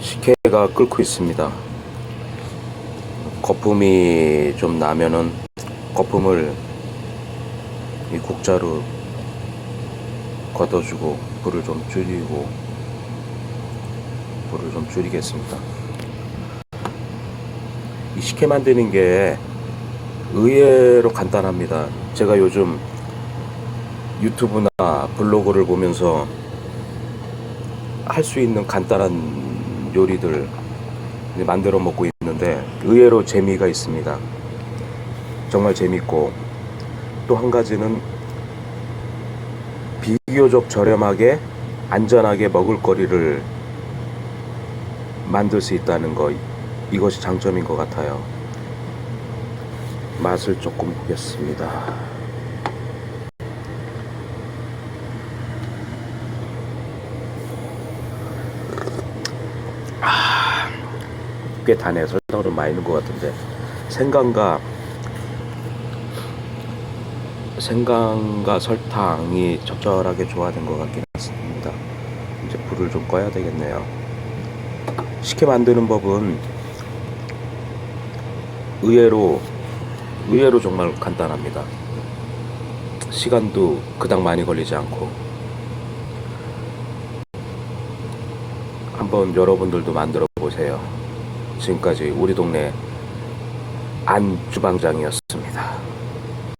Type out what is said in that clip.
식혜가 끓고 있습니다. 거품이 좀 나면은 거품을 이 국자로 걷어주고 불을 좀 줄이고 불을 좀 줄이겠습니다. 이 식혜 만드는 게 의외로 간단합니다. 제가 요즘 유튜브나 블로그를 보면서 할 수 있는 간단한 요리들 만들어 먹고 있는데 의외로 재미가 있습니다. 정말 재밌고 또 한 가지는 비교적 저렴하게 안전하게 먹을거리를 만들 수 있다는 거 이것이 장점인 것 같아요. 맛을 조금 보겠습니다. 꽤 다네. 설탕을 좀 많이 넣은 것 같은데 생강과 생강과 설탕이 적절하게 조화된 것 같긴 했습니다. 이제 불을 좀 꺼야 되겠네요. 식혜 만드는 법은 의외로 의외로 정말 간단합니다. 시간도 그닥 많이 걸리지 않고 한번 여러분들도 만들어 보세요. 지금까지 우리 동네 안 주방장이었습니다.